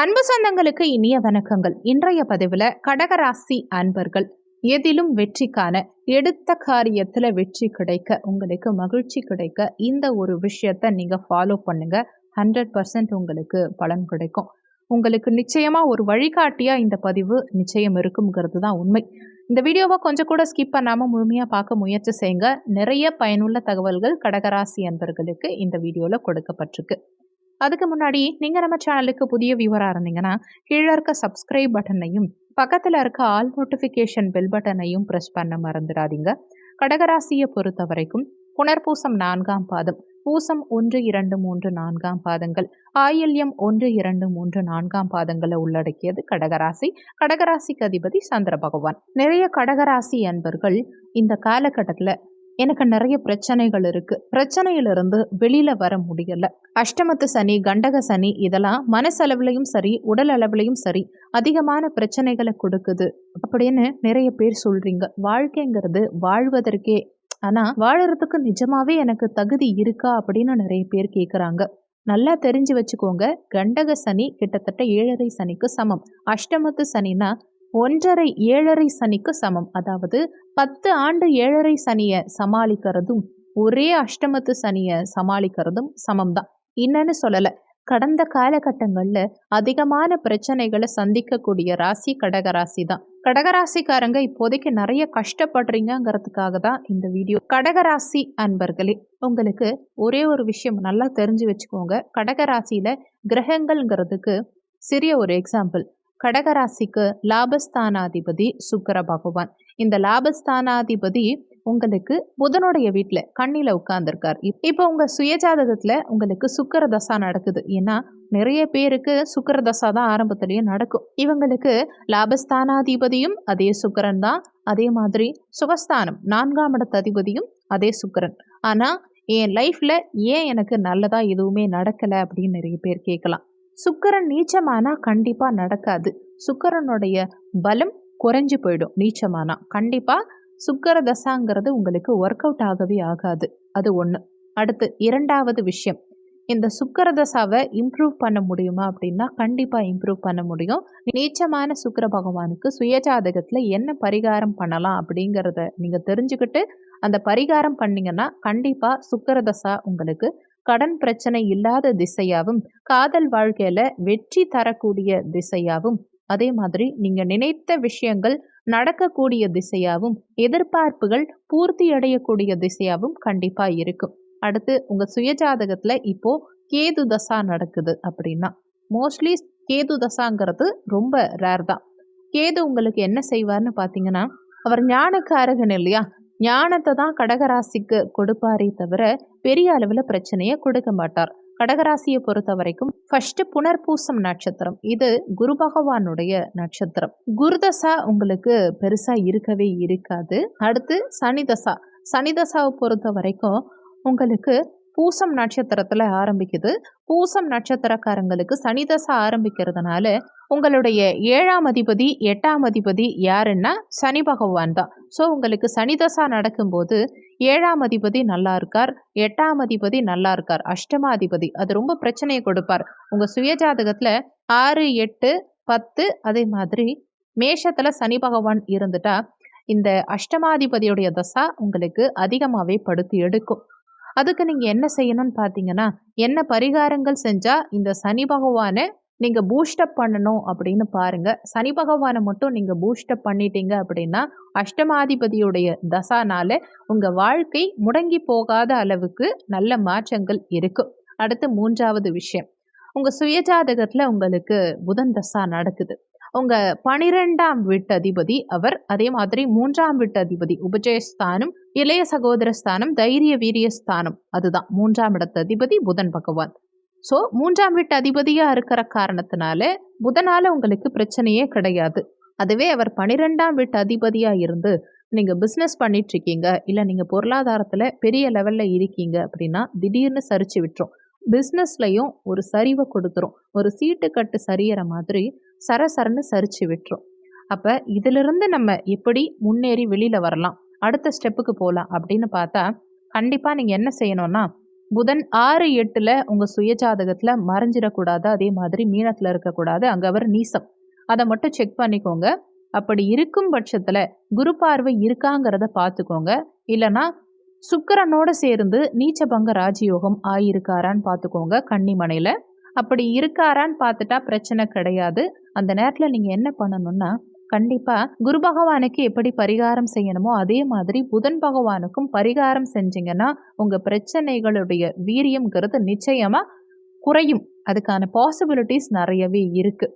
அன்பு சொந்தங்களுக்கு இனிய வணக்கங்கள். இன்றைய பதிவில் கடகராசி அன்பர்கள் எதிலும் வெற்றி காண எடுத்த காரியத்தில் வெற்றி கிடைக்க உங்களுக்கு மகிழ்ச்சி கிடைக்க இந்த ஒரு விஷயத்தை நீங்கள் ஃபாலோ பண்ணுங்க. ஹண்ட்ரட் பர்சன்ட் உங்களுக்கு பலன் கிடைக்கும். உங்களுக்கு நிச்சயமாக ஒரு வழிகாட்டியாக இந்த பதிவு நிச்சயம் இருக்குங்கிறது தான் உண்மை. இந்த வீடியோவை கொஞ்சம் கூட ஸ்கிப் பண்ணாமல் முழுமையாக பார்க்க முயற்சி செய்யுங்க. நிறைய பயனுள்ள தகவல்கள் கடகராசி அன்பர்களுக்கு இந்த வீடியோவில் கொடுக்கப்பட்டிருக்கு. அதுக்கு முன்னாடி நீங்கள் நம்ம சேனலுக்கு புதிய வியூவராக இருந்தீங்கன்னா கீழே இருக்க சப்ஸ்கிரைப் பட்டனையும் பக்கத்தில் இருக்க ஆல் நோட்டிஃபிகேஷன் பெல் பட்டனையும் ப்ரெஸ் பண்ண மறந்துடாதீங்க. கடகராசியை பொறுத்த வரைக்கும் புனர்பூசம் நான்காம் பாதம் பூசம் ஒன்று இரண்டு மூன்று நான்காம் பாதங்கள் ஆயில்யம் ஒன்று இரண்டு மூன்று நான்காம் பாதங்களை உள்ளடக்கியது கடகராசி. கடகராசிக்கு அதிபதி சந்திர பகவான். நிறைய கடகராசி அன்பர்கள் இந்த காலகட்டத்தில் எனக்கு நிறைய பிரச்சனைகள் இருக்கு. பிரச்சனையிலிருந்து வெளியில வர முடியல. அஷ்டமத்து சனி கண்டக சனி இதெல்லாம் மனசளவுலையும் சரி உடல் அளவுலையும் சரி அதிகமான பிரச்சனைகளை கொடுக்குது அப்படின்னு நிறைய பேர் சொல்றீங்க. வாழ்க்கைங்கிறது வாழ்வதற்கே ஆனா வாழறதுக்கு நிஜமாவே எனக்கு தகுதி இருக்கா அப்படின்னு நிறைய பேர் கேட்குறாங்க நல்லா தெரிஞ்சு வச்சுக்கோங்க. கண்டக சனி கிட்டத்தட்ட ஏழரை சனிக்கு சமம். அஷ்டமத்து சனினா ஒன்றரை ஏழரை சனிக்கு சமம். அதாவது பத்து ஆண்டு ஏழரை சனியை சமாளிக்கிறதும் ஒரே அஷ்டமத்து சனியை சமாளிக்கிறதும் சமம் தான் என்னன்னு சொல்லலை. கடந்த காலகட்டங்களில் அதிகமான பிரச்சனைகளை சந்திக்கக்கூடிய ராசி கடகராசி தான் கடகராசிக்காரங்க இப்போதைக்கு நிறைய கஷ்டப்படுறீங்கிறதுக்காக தான் இந்த வீடியோ. கடகராசி அன்பர்களே உங்களுக்கு ஒரே ஒரு விஷயம் நல்லா தெரிஞ்சு வச்சுக்கோங்க. கடகராசியில் கிரகங்கள்ங்கிறதுக்கு சிறிய ஒரு எக்ஸாம்பிள் கடகராசிக்கு லாபஸ்தானாதிபதி சுக்கர பகவான். இந்த லாபஸ்தானாதிபதி உங்களுக்கு புதனுடைய வீட்டில் கண்ணில் உட்கார்ந்துருக்கார். இப்போ உங்கள் சுயஜாதகத்தில் உங்களுக்கு சுக்கர தசா நடக்குது. ஏன்னா நிறைய பேருக்கு சுக்கர தசா தான் ஆரம்பத்திலேயே நடக்கும். இவங்களுக்கு லாபஸ்தானாதிபதியும் அதே சுக்கரன் தான். அதே மாதிரி சுகஸ்தானம் நான்காம் இடத்த அதிபதியும் அதே சுக்கரன். ஆனால் என் லைஃப்பில் ஏன் எனக்கு நல்லதாக எதுவுமே நடக்கலை அப்படின்னு நிறைய பேர் கேட்கலாம். சுக்கரன் நீச்சமானா கண்டிப்பாக நடக்காது. சுக்கரனுடைய பலம் குறைஞ்சு போயிடும் நீச்சமானா. கண்டிப்பாக சுக்கர தசாங்கிறது உங்களுக்கு ஒர்க் அவுட் ஆகவே ஆகாது. அது ஒன்று அடுத்து இரண்டாவது விஷயம். இந்த சுக்கர தசாவை இம்ப்ரூவ் பண்ண முடியுமா அப்படின்னா கண்டிப்பாக இம்ப்ரூவ் பண்ண முடியும். நீச்சமான சுக்கர பகவானுக்கு சுயஜாதகத்தில் என்ன பரிகாரம் பண்ணலாம் அப்படிங்கிறத நீங்கள் தெரிஞ்சுக்கிட்டு அந்த பரிகாரம் பண்ணிங்கன்னா கண்டிப்பாக சுக்கர தசா உங்களுக்கு கடன் பிரச்சனை இல்லாத திசையாகவும் காதல் வாழ்க்கையில வெற்றி தரக்கூடிய திசையாகவும் அதே மாதிரி நீங்க நினைத்த விஷயங்கள் நடக்கக்கூடிய திசையாகவும் எதிர்பார்ப்புகள் பூர்த்தி அடையக்கூடிய திசையாகவும் கண்டிப்பா இருக்கும். அடுத்து உங்க சுயஜாதகத்துல இப்போ கேது தசா நடக்குது அப்படின்னா மோஸ்ட்லி கேது தசாங்கிறது ரொம்ப ரேர் தான். கேது உங்களுக்கு என்ன செய்வார்னு பார்த்தீங்கன்னா அவர் ஞானக்காரகன் இல்லையா? ஞானத்தை தான் கடகராசிக்கு கொடுப்பாரே தவிர பெரிய அளவில் பிரச்சனையை கொடுக்க மாட்டார். கடகராசியை பொறுத்த வரைக்கும் ஃபர்ஸ்ட் புனர்பூசம் நட்சத்திரம். இது குரு பகவானுடைய நட்சத்திரம். குருதசா உங்களுக்கு பெருசா இருக்கவே இருக்காது. அடுத்து சனிதசா சனிதசாவை பொறுத்த வரைக்கும் உங்களுக்கு பூசம் நட்சத்திரத்தில் ஆரம்பிக்குது. பூசம் நட்சத்திரக்காரங்களுக்கு சனிதசை ஆரம்பிக்கிறதுனால உங்களுடைய ஏழாம் அதிபதி எட்டாம் அதிபதி யாருன்னா சனி பகவான் தான். ஸோ உங்களுக்கு சனிதசா நடக்கும்போது ஏழாம் அதிபதி நல்லா இருக்கார் எட்டாம் அதிபதி நல்லா இருக்கார் அஷ்டமாதிபதி அது ரொம்ப பிரச்சனையை கொடுப்பார். உங்கள் சுயஜாதகத்தில் ஆறு எட்டு பத்து அதே மாதிரி மேஷத்தில் சனி பகவான் இருந்துட்டா இந்த அஷ்டமாதிபதியுடைய தசா உங்களுக்கு அதிகமாகவே படுத்து எடுக்கும். அதுக்கு நீங்கள் என்ன செய்யணும்னு பார்த்தீங்கன்னா என்ன பரிகாரங்கள் செஞ்சால் இந்த சனி பகவானை நீங்கள் பூஸ்டப் பண்ணணும் அப்படின்னு பாருங்கள் சனி பகவானை மட்டும் நீங்கள் பூஸ்டப் பண்ணிட்டீங்க அப்படின்னா அஷ்டமாதிபதியுடைய தசானால உங்கள் வாழ்க்கை முடங்கி போகாத அளவுக்கு நல்ல மாற்றங்கள் இருக்கும். அடுத்து மூன்றாவது விஷயம். உங்கள் சுயஜாதகத்தில் உங்களுக்கு புதன் தசா நடக்குது. உங்க பனிரெண்டாம் வீட்டு அதிபதி அவர் அதே மாதிரி மூன்றாம் வீட்டு அதிபதி உபஜயஸ்தானம் இளைய சகோதர ஸ்தானம் தைரிய வீரிய ஸ்தானம் அதுதான் மூன்றாம் இடத்து அதிபதி புதன் பகவான். ஸோ மூன்றாம் வீட்டு அதிபதியாக இருக்கிற காரணத்தினால புதனால் உங்களுக்கு பிரச்சனையே கிடையாது. அதுவே அவர் பனிரெண்டாம் வீட்டு அதிபதியாக இருந்து நீங்கள் பிஸ்னஸ் பண்ணிகிட்ருக்கீங்க இல்லை நீங்கள் பொருளாதாரத்தில் பெரிய லெவலில் இருக்கீங்க அப்படின்னா திடீர்னு சரிச்சு விட்டுரும். பிஸ்னஸ்லையும் ஒரு சரிவை கொடுத்துரும். ஒரு சீட்டு கட்டு சரியற மாதிரி சரசரன்னு சரிச்சு விட்டுரும். அப்போ இதிலிருந்து நம்ம எப்படி முன்னேறி வெளியில் வரலாம்? அடுத்த ஸ்டெப்புக்கு போகலாம் அப்படின்னு பார்த்தா கண்டிப்பாக நீங்கள் என்ன செய்யணும்னா புதன் ஆறு எட்டில் உங்கள் சுயஜாதகத்தில் மறைஞ்சிடக்கூடாது. அதே மாதிரி மீனத்தில் இருக்கக்கூடாது. அங்கே அவர் நீசம். அதை மட்டும் செக் பண்ணிக்கோங்க. அப்படி இருக்கும் பட்சத்தில் குரு பார்வை இருக்காங்கிறத பார்த்துக்கோங்க இல்லைன்னா சுக்கரனோடு சேர்ந்து நீச்சபங்க ராஜயோகம் ஆயிருக்காரான்னு பார்த்துக்கோங்க கன்னிமனையில். அப்படி இருக்காரான்னு பார்த்துட்டா பிரச்சனை கிடையாது. அந்த நேரத்தில் நீங்கள் என்ன பண்ணணும்னா கண்டிப்பா குரு பகவானுக்கு எப்படி பரிகாரம் செய்யணுமோ அதே மாதிரி புதன் பகவானுக்கும் பரிகாரம் செஞ்சீங்கன்னா உங்க பிரச்சனைகளுடைய வீரியம்ங்கிறது நிச்சயமா குறையும். அதுக்கான பாசிபிலிட்டிஸ் நிறையவே இருக்கு.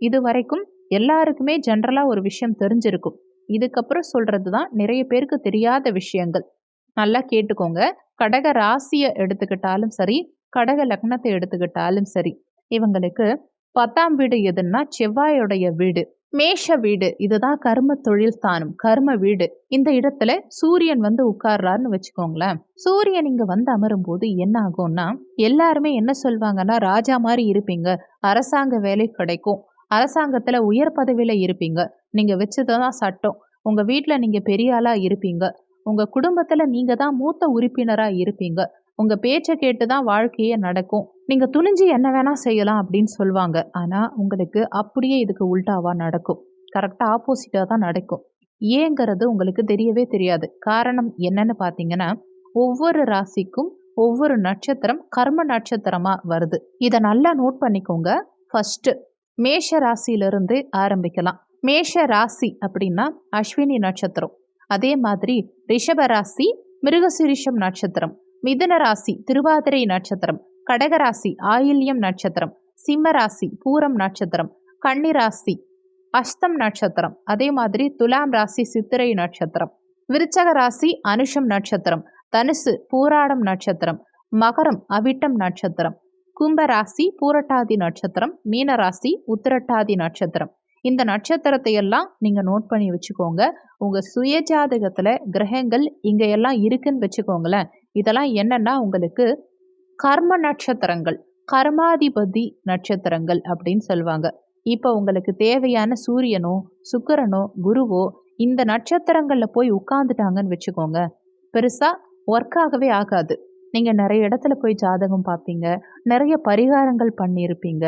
இது வரைக்கும் எல்லாருக்குமே ஜென்ரலா ஒரு விஷயம் தெரிஞ்சிருக்கும். இதுக்கப்புறம் சொல்றது தான் நிறைய பேருக்கு தெரியாத விஷயங்கள். நல்லா கேட்டுக்கோங்க. கடக ராசியை எடுத்துக்கிட்டாலும் சரி கடக லக்னத்தை எடுத்துக்கிட்டாலும் சரி இவங்களுக்கு பத்தாம் வீடு எதுன்னா செவ்வாயோடைய வீடு. மேஷ வீடு. இதுதான் கர்ம தொழில் ஸ்தானம் கர்ம வீடு. இந்த இடத்துல சூரியன் வந்து உட்கார்றாருன்னு வச்சுக்கோங்களேன். சூரியன் இங்க வந்து அமரும் போது என்ன ஆகும்னா எல்லாருமே என்ன சொல்வாங்கன்னா ராஜா மாதிரி இருப்பீங்க. அரசாங்க வேலை கிடைக்கும். அரசாங்கத்துல உயர் பதவியில இருப்பீங்க. நீங்க வச்சதுதான் சட்டம். உங்க வீட்டுல நீங்க பெரிய ஆளா இருப்பீங்க. உங்க குடும்பத்துல நீங்க தான் மூத்த உறுப்பினரா இருப்பீங்க. உங்க பேச்சை கேட்டு தான் வாழ்க்கையே நடக்கும். நீங்க துணிஞ்சு என்ன வேணா செய்யலாம் அப்படின்னு சொல்லுவாங்க. ஆனா உங்களுக்கு அப்படியே இதுக்கு உல்டாவாக நடக்கும். கரெக்டா ஆப்போசிட்டா தான் நடக்கும். ஏங்கிறது உங்களுக்கு தெரியவே தெரியாது. காரணம் என்னன்னு பார்த்தீங்கன்னா ஒவ்வொரு ராசிக்கும் ஒவ்வொரு நட்சத்திரம் கர்ம நட்சத்திரமா வருது. இதை நல்லா நோட் பண்ணிக்கோங்க. ஃபர்ஸ்ட் மேஷ ராசியிலிருந்து ஆரம்பிக்கலாம். மேஷ ராசி அப்படின்னா அஸ்வினி நட்சத்திரம். அதே மாதிரி ரிஷப ராசி மிருகசிரிஷம் நட்சத்திரம். மிதுன ராசி திருவாதிரை நட்சத்திரம். கடகராசி ஆயில்யம் நட்சத்திரம். சிம்ம ராசி பூரம் நட்சத்திரம். கன்னிராசி அஷ்டம் நட்சத்திரம். அதே மாதிரி துலாம் ராசி சித்திரை நட்சத்திரம். விருச்சக ராசி அனுஷம் நட்சத்திரம். தனுசு பூராடம் நட்சத்திரம். மகரம் அவிட்டம் நட்சத்திரம். கும்பராசி பூரட்டாதி நட்சத்திரம். மீனராசி உத்திரட்டாதி நட்சத்திரம். இந்த நட்சத்திரத்தை எல்லாம் நீங்க நோட் பண்ணி வச்சுக்கோங்க. உங்க சுயஜாதகத்துல கிரகங்கள் இங்க எல்லாம் இருக்குன்னு வச்சுக்கோங்களேன். இதெல்லாம் என்னன்னா உங்களுக்கு கர்ம நட்சத்திரங்கள் கர்மாதிபதி நட்சத்திரங்கள் அப்படின்னு சொல்லுவாங்க. இப்போ உங்களுக்கு தேவையான சூரியனோ சுக்கரனோ குருவோ இந்த நட்சத்திரங்களில் போய் உட்காந்துட்டாங்கன்னு வச்சுக்கோங்க. பெருசாக ஒர்க் ஆகவே ஆகாது. நீங்கள் நிறைய இடத்துல போய் ஜாதகம் பார்ப்பீங்க நிறைய பரிகாரங்கள் பண்ணியிருப்பீங்க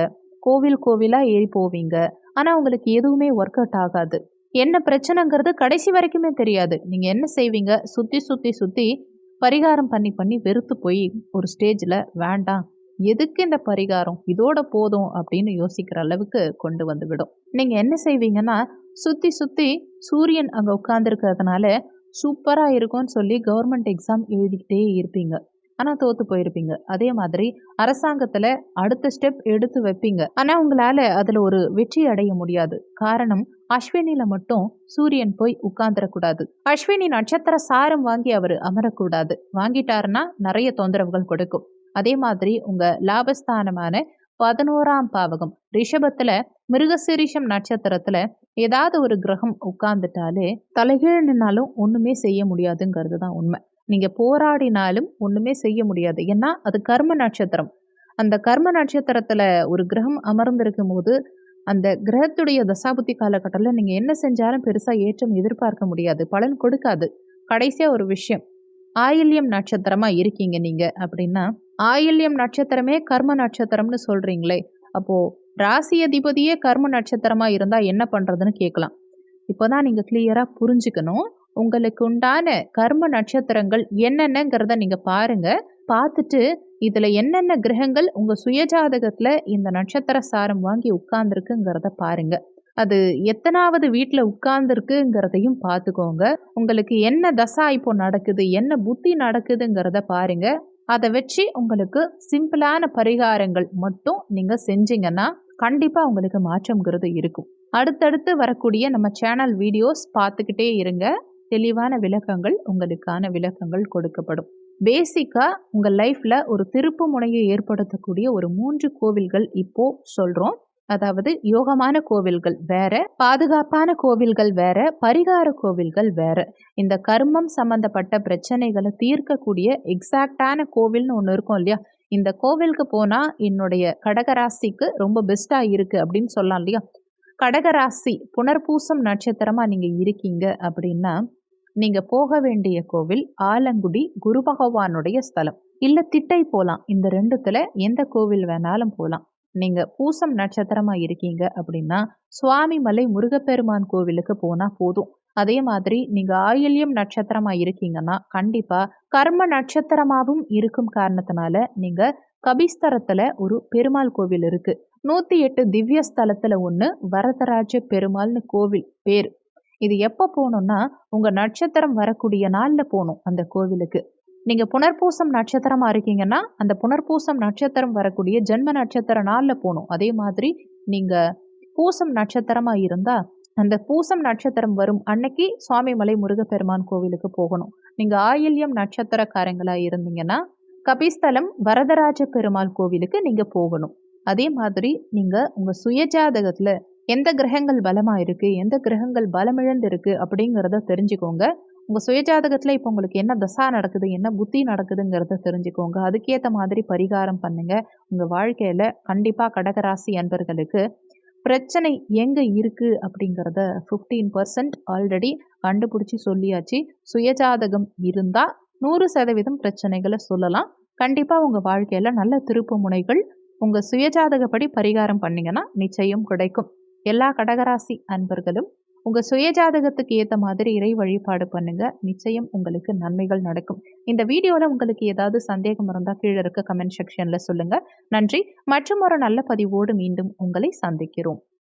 கோவில் கோவிலாக ஏறி போவீங்க. ஆனால் உங்களுக்கு எதுவுமே ஒர்க் அவுட் ஆகாது. என்ன பிரச்சனைங்கிறது கடைசி வரைக்குமே தெரியாது. நீங்கள் என்ன செய்வீங்க? சுற்றி சுற்றி சுற்றி பரிகாரம் பண்ணி பண்ணி வெறுத்து போய் ஒரு ஸ்டேஜில் வேண்டாம். எதுக்கு இந்த பரிகாரம்? இதோட போதும் அப்படின்னு யோசிக்கிற அளவுக்கு கொண்டு வந்து விடும். நீங்கள் என்ன செய்வீங்கன்னா சுற்றி சுற்றி சூரியன் அங்கே உட்காந்துருக்கிறதுனால சூப்பராக இருக்கும்னு சொல்லி கவர்மெண்ட் எக்ஸாம் எழுதிக்கிட்டே இருப்பீங்க. ஆனால் தோற்று போயிருப்பீங்க. அதே மாதிரி அரசாங்கத்தில் அடுத்த ஸ்டெப் எடுத்து வைப்பீங்க. ஆனால் உங்களால் அதில் ஒரு வெற்றி அடைய முடியாது. காரணம் அஸ்வினில மட்டும் சூரியன் போய் உட்கார்ந்துடக்கூடாது அஸ்வினி நட்சத்திர சாரம் வாங்கி அவர் அமரக்கூடாது. வாங்கிட்டாருன்னா நிறைய தொந்தரவுகள் கொடுக்கும். அதே மாதிரி உங்கள் லாபஸ்தானமான பதினோராம் பாவகம் ரிஷபத்துல மிருகசிரிஷம் நட்சத்திரத்துல ஏதாவது ஒரு கிரகம் உட்கார்ந்துட்டாலே தலைகீழ் நின்னாலும் ஒண்ணுமே செய்ய முடியாதுங்கிறது தான் உண்மை. நீங்கள் போராடினாலும் ஒன்றுமே செய்ய முடியாது. ஏன்னா அது கர்ம நட்சத்திரம். அந்த கர்ம நட்சத்திரத்தில் ஒரு கிரகம் அமர்ந்திருக்கும் போது அந்த கிரகத்துடைய தசாபுத்தி காலகட்டத்தில் நீங்கள் என்ன செஞ்சாலும் பெருசாக ஏற்றம் எதிர்பார்க்க முடியாது. பலன் கொடுக்காது. கடைசியாக ஒரு விஷயம். ஆயில்யம் நட்சத்திரமாக இருக்கீங்க நீங்கள் அப்படின்னா ஆயில்யம் நட்சத்திரமே கர்ம நட்சத்திரம்னு சொல்கிறீங்களே அப்போது ராசி அதிபதியே கர்ம நட்சத்திரமாக இருந்தால் என்ன பண்ணுறதுன்னு கேட்கலாம். இப்போ தான் நீங்கள் கிளியராக புரிஞ்சுக்கணும். உங்களுக்கு உண்டான கர்ம நட்சத்திரங்கள் என்னென்னங்கிறத நீங்கள் பாருங்க. பார்த்துட்டு இதில் என்னென்ன கிரகங்கள் உங்கள் சுயஜாதகத்தில் இந்த நட்சத்திர சாரம் வாங்கி உட்கார்ந்துருக்குங்கிறத பாருங்க. அது எத்தனாவது வீட்டில் உட்கார்ந்துருக்குங்கிறதையும் பார்த்துக்கோங்க உங்களுக்கு என்ன தசா இப்போ நடக்குது என்ன புத்தி நடக்குதுங்கிறத பாருங்க. அதை வச்சு உங்களுக்கு சிம்பிளான பரிகாரங்கள் மட்டும் நீங்கள் செஞ்சீங்கன்னா கண்டிப்பாக உங்களுக்கு மாற்றம்ங்கிறது இருக்கும். அடுத்தடுத்து வரக்கூடிய நம்ம சேனல் வீடியோஸ் பார்த்துக்கிட்டே இருங்க. தெளிவான விளக்கங்கள் உங்களுக்கான விளக்கங்கள் கொடுக்கப்படும். பேசிக்காக உங்கள் லைஃப்பில் ஒரு திருப்பு முனையை ஏற்படுத்தக்கூடிய ஒரு மூன்று கோவில்கள் இப்போ சொல்கிறோம் அதாவது யோகமான கோவில்கள் வேற பாதுகாப்பான கோவில்கள் வேற பரிகார கோவில்கள் வேற. இந்த கர்மம் சம்பந்தப்பட்ட பிரச்சனைகளை தீர்க்கக்கூடிய எக்ஸாக்டான கோவில்னு ஒன்று இருக்கும் இல்லையா? இந்த கோவிலுக்கு போனால் என்னுடைய கடகராசிக்கு ரொம்ப பெஸ்ட்டாக இருக்குது அப்படின்னு சொல்லலாம் இல்லையா? கடகராசி புனர்பூசம் நட்சத்திரமாக நீங்கள் இருக்கீங்க அப்படின்னா நீங்கள் போக வேண்டிய கோவில் ஆலங்குடி குரு பகவானுடைய ஸ்தலம். இல்லை திட்டை போகலாம் இந்த ரெண்டுத்தில் எந்த கோவில் வேணாலும் போகலாம் நீங்கள் பூசம் நட்சத்திரமாக இருக்கீங்க அப்படின்னா சுவாமிமலை முருகப்பெருமான் கோவிலுக்கு போனால் போதும். அதே மாதிரி நீங்கள் ஆயில்யம் நட்சத்திரமாக இருக்கீங்கன்னா கண்டிப்பாக கர்ம நட்சத்திரமாகவும் இருக்கும் காரணத்தினால நீங்கள் கபிஸ்தரத்தில் ஒரு பெருமாள் கோவில் இருக்குது நூற்றி எட்டு திவ்ய ஸ்தலத்தில் ஒன்று வரதராஜ பெருமாள்னு கோவில் பேர். இது எப்போ போகணுன்னா உங்கள் நட்சத்திரம் வரக்கூடிய நாளில் போகணும் அந்த கோவிலுக்கு. நீங்கள் புனர்பூசம் நட்சத்திரமாக இருக்கீங்கன்னா அந்த புனர்பூசம் நட்சத்திரம் வரக்கூடிய ஜென்ம நட்சத்திர நாளில் போகணும். அதே மாதிரி நீங்கள் பூசம் நட்சத்திரமாக இருந்தால் அந்த பூசம் நட்சத்திரம் வரும் அன்னைக்கு சுவாமிமலை முருகப்பெருமான் கோவிலுக்கு போகணும். நீங்கள் ஆயில்யம் நட்சத்திரக்காரங்களாக இருந்தீங்கன்னா கபிஸ்தலம் வரதராஜ பெருமாள் கோவிலுக்கு நீங்கள் போகணும். அதே மாதிரி நீங்கள் உங்கள் சுயஜாதகத்தில் எந்த கிரகங்கள் பலமாக இருக்குது எந்த கிரகங்கள் பலமிழந்து இருக்குது அப்படிங்கிறத தெரிஞ்சுக்கோங்க. உங்கள் சுயஜாதகத்தில் இப்போ உங்களுக்கு என்ன தசா நடக்குது என்ன புத்தி நடக்குதுங்கிறத தெரிஞ்சுக்கோங்க. அதுக்கேற்ற மாதிரி பரிகாரம் பண்ணுங்கள் உங்கள் வாழ்க்கையில் கண்டிப்பாக கடகராசி அன்பர்களுக்கு பிரச்சனை எங்கே இருக்குது அப்படிங்கிறத ஃபிஃப்டீன் பர்சன்ட் ஆல்ரெடி கண்டுபிடிச்சி சொல்லியாச்சு. சுயஜாதகம் இருந்தால் நூறு சதவீதம் பிரச்சனைகளை சொல்லலாம். கண்டிப்பாக உங்கள் வாழ்க்கையில் நல்ல திருப்பு முனைகள் உங்கள் சுயஜாதகப்படி பரிகாரம் பண்ணிங்கன்னா நிச்சயம் கிடைக்கும். எல்லா கடகராசி அன்பர்களும் உங்கள் சுயஜாதகத்துக்கு ஏற்ற மாதிரி இறை வழிபாடு பண்ணுங்க. நிச்சயம் உங்களுக்கு நன்மைகள் நடக்கும். இந்த வீடியோவில் உங்களுக்கு ஏதாவது சந்தேகம் இருந்தால் கீழே இருக்க கமெண்ட் செக்ஷனில் சொல்லுங்கள் நன்றி. மற்றும் ஒரு நல்ல பதிவோடு மீண்டும் உங்களை சந்திக்கிறோம்.